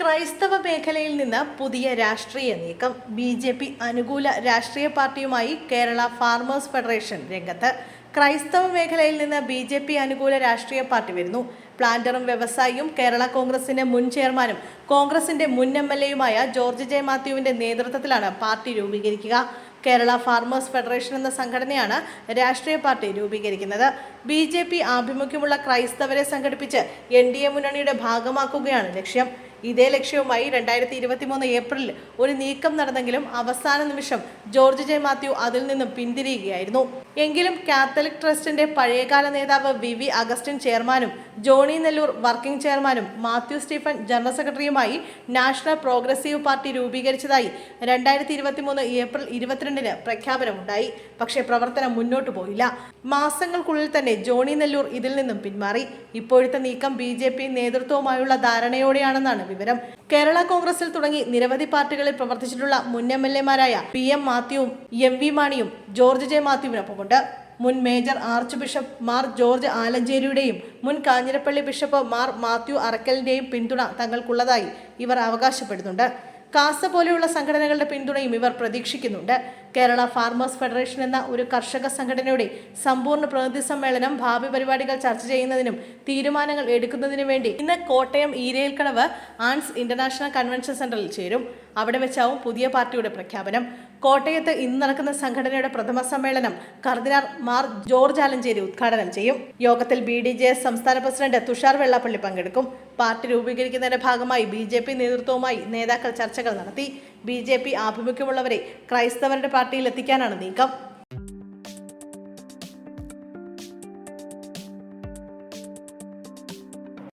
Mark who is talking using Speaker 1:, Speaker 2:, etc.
Speaker 1: ക്രൈസ്തവ മേഖലയിൽ നിന്ന് പുതിയ രാഷ്ട്രീയ നീക്കം ബി ജെ പി അനുകൂല രാഷ്ട്രീയ പാർട്ടിയുമായി കേരള ഫാർമേഴ്സ് ഫെഡറേഷൻ രംഗത്ത് ക്രൈസ്തവ മേഖലയിൽ നിന്ന് ബി ജെ പി അനുകൂല രാഷ്ട്രീയ പാർട്ടി വരുന്നു പ്ലാന്ററും വ്യവസായിയും കേരള കോൺഗ്രസിന്റെ മുൻ ചെയർമാനും കോൺഗ്രസിന്റെ മുൻ എം എൽ എയുമായ ജോർജ് ജെ മാത്യുവിന്റെ നേതൃത്വത്തിലാണ് പാർട്ടി രൂപീകരിക്കുക കേരള ഫാർമേഴ്സ് ഫെഡറേഷൻ എന്ന സംഘടനയാണ് രാഷ്ട്രീയ പാർട്ടി രൂപീകരിക്കുന്നത് ബി ജെ പി ആഭിമുഖ്യമുള്ള ക്രൈസ്തവരെ സംഘടിപ്പിച്ച് എൻ ഡി എ മുന്നണിയുടെ ഭാഗമാക്കുകയാണ് ലക്ഷ്യം ഇതേ ലക്ഷ്യവുമായി രണ്ടായിരത്തി ഇരുപത്തി മൂന്ന് ഏപ്രിലിൽ ഒരു നീക്കം നടന്നെങ്കിലും അവസാന നിമിഷം ജോർജ് ജെ മാത്യു അതിൽ നിന്നും പിന്തിരിയുകയായിരുന്നു എങ്കിലും കാത്തലിക് ട്രസ്റ്റിന്റെ പഴയകാല നേതാവ് വി വി അഗസ്റ്റിൻ ചെയർമാനും ജോണി നെല്ലൂർ വർക്കിംഗ് ചെയർമാനും മാത്യു സ്റ്റീഫൻ ജനറൽ സെക്രട്ടറിയുമായി നാഷണൽ പ്രോഗ്രസീവ് പാർട്ടി രൂപീകരിച്ചതായി രണ്ടായിരത്തി ഇരുപത്തി മൂന്ന് ഏപ്രിൽ ഇരുപത്തിരണ്ടിന് പ്രഖ്യാപനമുണ്ടായി പക്ഷേ പ്രവർത്തനം മുന്നോട്ടു പോയില്ല മാസങ്ങൾക്കുള്ളിൽ തന്നെ ജോണി നെല്ലൂർ ഇതിൽ നിന്നും പിന്മാറി ഇപ്പോഴത്തെ നീക്കം ബി നേതൃത്വവുമായുള്ള ധാരണയോടെയാണെന്നാണ് വിവരം കേരള കോൺഗ്രസിൽ തുടങ്ങി നിരവധി പാർട്ടികളിൽ പ്രവർത്തിച്ചിട്ടുള്ള മുൻ എം എൽ എമാരായ പി എം മാത്യുവും എം വി മാണിയും ജോർജ് ജെ മാത്യുവിനൊപ്പമുണ്ട് മുൻ major archbishop Mar George ആലഞ്ചേരിയുടെയും മുൻ കാഞ്ഞിരപ്പള്ളി ബിഷപ്പ് മാർ മാത്യു അറക്കലിന്റെയും പിന്തുണ തങ്ങൾക്കുള്ളതായി ഇവർ അവകാശപ്പെടുന്നുണ്ട് കാസ പോലെയുള്ള സംഘടനകളുടെ പിന്തുണയും ഇവർ പ്രതീക്ഷിക്കുന്നുണ്ട് കേരള ഫാർമേഴ്സ് ഫെഡറേഷൻ എന്ന ഒരു കർഷക സംഘടനയുടെ സമ്പൂർണ്ണ പ്രതിനിധി സമ്മേളനം ഭാവി പരിപാടികൾ ചർച്ച ചെയ്യുന്നതിനും തീരുമാനങ്ങൾ എടുക്കുന്നതിനും വേണ്ടി ഇന്ന് Kottayam Eerayilkadavu Ann's international convention സെന്ററിൽ ചേരും അവിടെ വെച്ചാവും പുതിയ പാർട്ടിയുടെ പ്രഖ്യാപനം കോട്ടയത്ത് ഇന്ന് നടക്കുന്ന സംഘടനയുടെ പ്രഥമ സമ്മേളനം കർദിനാർ മാർ ജോർജ് ആലഞ്ചേരി ഉദ്ഘാടനം ചെയ്യും യോഗത്തിൽ ബി ഡി ജെ എസ് സംസ്ഥാന പ്രസിഡന്റ് തുഷാർ വെള്ളാപ്പള്ളി പങ്കെടുക്കും പാർട്ടി രൂപീകരിക്കുന്നതിന്റെ ഭാഗമായി ബി ജെ പി നേതൃത്വവുമായി നേതാക്കൾ ചർച്ചകൾ നടത്തി ബി ജെ പി ആഭിമുഖ്യമുള്ളവരെ ക്രൈസ്തവരുടെ പാർട്ടിയിൽ എത്തിക്കാനാണ് നീക്കം